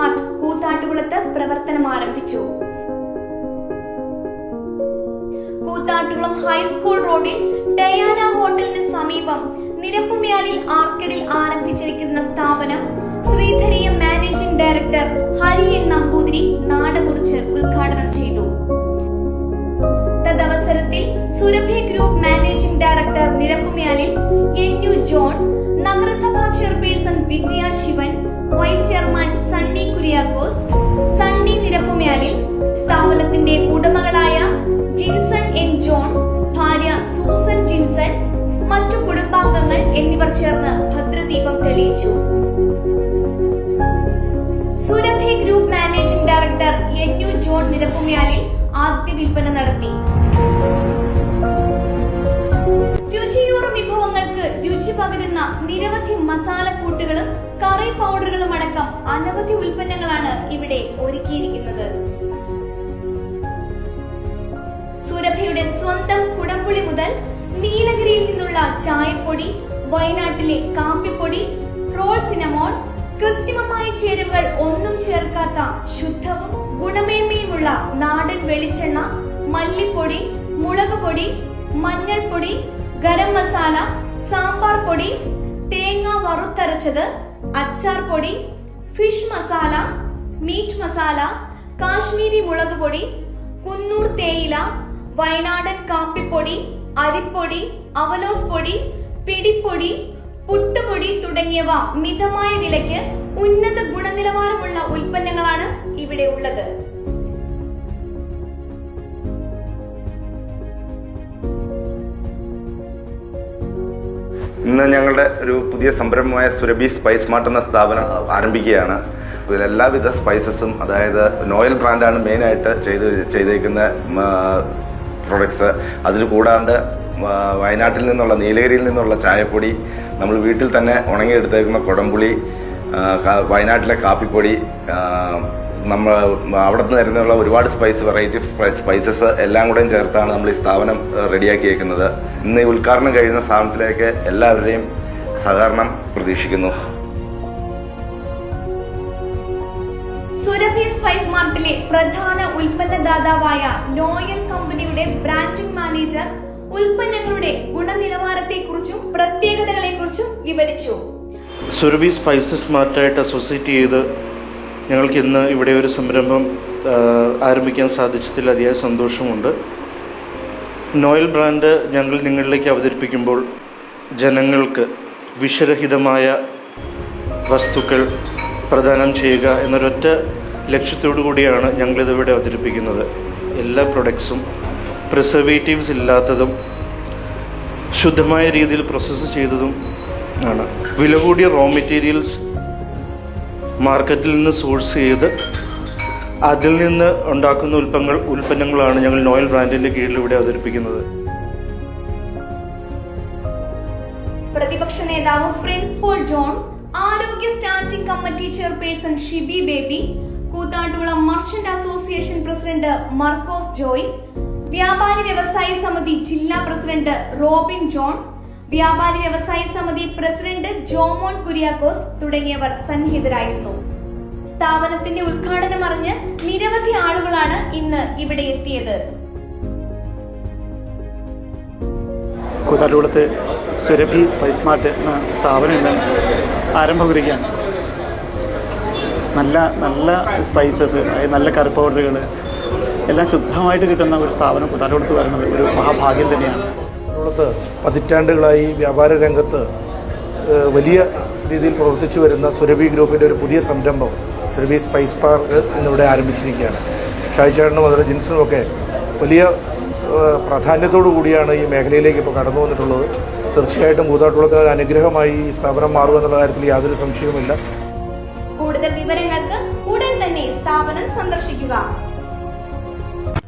Mart കൂത്താട്ടുകുളത്ത് പ്രവർത്തനം ആരംഭിച്ചു. Koothattukulam high school റോഡിൽ ഡയാന ഹോട്ടലിന് സമീപം നിരപ്പുമ്യാലിൽ ആർക്കഡിൽ ആരംഭിച്ചിരിക്കുന്ന സ്ഥാപനം ശ്രീധരിയ മാനേജിംഗ് ഡയറക്ടർ ഹരിയൻ നമ്പൂതിരി നമ്പൂതിരി നാടമുറിച്ച് ഉദ്ഘാടനം ചെയ്തു. തദവസരത്തിൽ സുരഭി ഗ്രൂപ്പ് മാനേജിംഗ് ഡയറക്ടർ നിരപ്പുമ്യാലിൽ എൻ യു ജോൺ നഗരസഭാ chairperson Vijaya Sivan vice chairman Sunny Kuriakose. Sunny നിരപ്പുമയാലിൽ സ്ഥാപനത്തിന്റെ ഉടമകളായ ജിൻസൺ എൻ ജോൺ ഭാര്യ സൂസൻ ജിൻസൺ മറ്റു കുടുംബാംഗങ്ങൾ എന്നിവർ ചേർന്ന് ഭദ്രദീപം തെളിയിച്ചു. Surabhi group managing director N U John നിരപ്പുമയാലിൽ ആദ്യ വിൽപ്പന നടത്തി. പകരുന്ന നിരവധി മസാലക്കൂട്ടുകളും കറി പൗഡറുകളും അടക്കം അനവധി ഉൽപ്പന്നങ്ങളാണ് ഇവിടെ ഒരുക്കിയിരിക്കുന്നത്. സുരഭിയുടെ സ്വന്തം കുടംപുളി മുതൽ നീലഗിരിയിൽ നിന്നുള്ള ചായപ്പൊടി വയനാട്ടിലെ കാപ്പിപ്പൊടി റോൾ സിനമോൺ കൃത്രിമമായ ചേരുവകൾ ഒന്നും ചേർക്കാത്ത ശുദ്ധവും ഗുണമേന്മയുമുള്ള നാടൻ വെളിച്ചെണ്ണ മല്ലിപ്പൊടി മുളക് പൊടി മഞ്ഞൾപ്പൊടി ഗരം മസാല സാമ്പാർ പൊടി തേങ്ങ വറുത്തരച്ചത് അച്ചാർ പൊടി ഫിഷ് മസാല മീറ്റ് മസാല കാശ്മീരി മുളക് പൊടി കുന്നൂർ തേയില വയനാടൻ കാപ്പിപ്പൊടി അരിപ്പൊടി അവലോസ് പൊടി പിടിപ്പൊടി പുട്ടുപൊടി തുടങ്ങിയവ മിതമായ വിലയ്ക്ക് ഉന്നത ഗുണനിലവാരമുള്ള ഇന്ന് ഞങ്ങളുടെ ഒരു പുതിയ സംരംഭമായ സുരഭി സ്പൈസ് മാർട്ട് എന്ന സ്ഥാപനം ആരംഭിക്കുകയാണ്. ഇതിൽ എല്ലാവിധ സ്പൈസസും അതായത് നോയൽ ബ്രാൻഡാണ് മെയിനായിട്ട് ചെയ്ത് ചെയ്തേക്കുന്ന പ്രൊഡക്ട്സ് അതിൽ കൂടാണ്ട് വയനാട്ടിൽ നിന്നുള്ള നീലഗിരിയിൽ നിന്നുള്ള ചായപ്പൊടി നമ്മൾ വീട്ടിൽ തന്നെ ഉണങ്ങിയെടുത്തേക്കുന്ന കുടംപുളി വയനാട്ടിലെ കാപ്പിപ്പൊടി നമ്മൾ അവിടെ നിന്ന് തരുന്നുള്ള ഒരുപാട് സ്പൈസ് വെറൈറ്റി സ്പൈസസ് എല്ലാം കൂടെയും ചേർത്താണ് നമ്മൾ ഈ സ്ഥാപനം റെഡിയാക്കിയേക്കുന്നത് ഇന്ന് ഈ ഉദ്ഘാടനം കഴിയുന്ന സ്ഥാപനത്തിലേക്ക് എല്ലാവരുടെയും സഹകരണം പ്രതീക്ഷിക്കുന്നു. സുരഭി സ്പൈസ് മാർട്ടിലെ പ്രധാന ഉൽപ്പന്നദാതാവായ നോയൽ കമ്പനിയുടെ ബ്രാൻഡിംഗ് മാനേജർ ഉൽപ്പന്നങ്ങളുടെ ഗുണനിലവാരത്തെക്കുറിച്ചും പ്രത്യേകതകളെക്കുറിച്ചും വിവരിച്ചു. സുരഭി സ്പൈസസ് മാർട്ടായിട്ട് അസോസിയേറ്റ് ചെയ്ത് ഞങ്ങൾക്ക് ഇന്ന് ഇവിടെ ഒരു സംരംഭം ആരംഭിക്കാൻ സാധിച്ചതിൽ അതിയായ സന്തോഷമുണ്ട്. നോയൽ ബ്രാൻഡ് ഞങ്ങൾ നിങ്ങളിലേക്ക് അവതരിപ്പിക്കുമ്പോൾ ജനങ്ങൾക്ക് വിഷരഹിതമായ വസ്തുക്കൾ പ്രദാനം ചെയ്യുക എന്നൊരൊറ്റ ലക്ഷ്യത്തോടു കൂടിയാണ് ഞങ്ങളിത് ഇവിടെ അവതരിപ്പിക്കുന്നത്. എല്ലാ പ്രൊഡക്ട്സും പ്രിസർവേറ്റീവ്സ് ഇല്ലാത്തതും ശുദ്ധമായ രീതിയിൽ പ്രോസസ്സ് ചെയ്തതും ആണ്. വില കൂടിയ റോ മെറ്റീരിയൽസ് മാർക്കറ്റിൽ നിന്ന് സോഴ്സ് ചെയ്ത് അതിൽ നിന്ന് ഉണ്ടാക്കുന്ന ഉൽപ്പന്നങ്ങൾ ഉൽപ്പന്നങ്ങളാണ് ഞങ്ങൾ നോയൽ ബ്രാൻഡിന്റെ കീഴിൽ ഇവിടെ അവതരിപ്പിക്കുന്നത്. പ്രതിപക്ഷ നേതാവ് പ്രിൻസ് പോൾ ജോൺ ആരോഗ്യ standing committee chairperson Shibi Baby Koothattukulam merchant association president Markose Joy വ്യാപാരി വ്യവസായി സമിതി ജില്ലാ പ്രസിഡന്റ് റോബിൻ ജോൺ വ്യാപാരി വ്യവസായി സമിതി പ്രസിഡന്റ് ജോമോൺ കുര്യാക്കോസ് തുടങ്ങിയവർ സന്നിഹിതരായിരുന്നു. സ്ഥാപനത്തിന്റെ ഉദ്ഘാടനം അറിഞ്ഞ് നിരവധി ആളുകളാണ് ഇന്ന് ഇവിടെ എത്തിയത്. കൂത്താട്ടുകുളത്ത് സുരഭി സ്പൈസ് മാർട്ട് എന്ന സ്ഥാപനം ഇന്ന് ആരംഭം കുറിക്കുകയാണ് നല്ല നല്ല സ്പൈസസ് നല്ല കറി പൗഡറുകൾ എല്ലാം ശുദ്ധമായിട്ട് കിട്ടുന്ന ഒരു സ്ഥാപനം കൂത്താട്ടുകുളത്ത് വരുന്നത് ഒരു മഹാഭാഗ്യം തന്നെയാണ്. എറണാകുളത്ത് പതിറ്റാണ്ടുകളായി വ്യാപാര രംഗത്ത് വലിയ രീതിയിൽ പ്രവർത്തിച്ചു വരുന്ന സുരഭി ഗ്രൂപ്പിന്റെ ഒരു പുതിയ സംരംഭം സുരഭി സ്പൈസ് പാർക്ക് എന്നിവിടെ ആരംഭിച്ചിരിക്കുകയാണ്. ഷായിച്ചേട്ടനും അതുപോലെ ജിൻസനും ഒക്കെ വലിയ പ്രാധാന്യത്തോടു കൂടിയാണ് ഈ മേഖലയിലേക്ക് ഇപ്പോൾ കടന്നു വന്നിട്ടുള്ളത്. തീർച്ചയായിട്ടും ഭൂതാട്ടുള്ള അനുഗ്രഹമായി ഈ സ്ഥാപനം മാറുക എന്നുള്ള കാര്യത്തിൽ യാതൊരു സംശയവുമില്ല. കൂടുതൽ വിവരങ്ങൾക്ക് ഉടൻ തന്നെ സ്ഥാപനം സന്ദർശിക്കുക.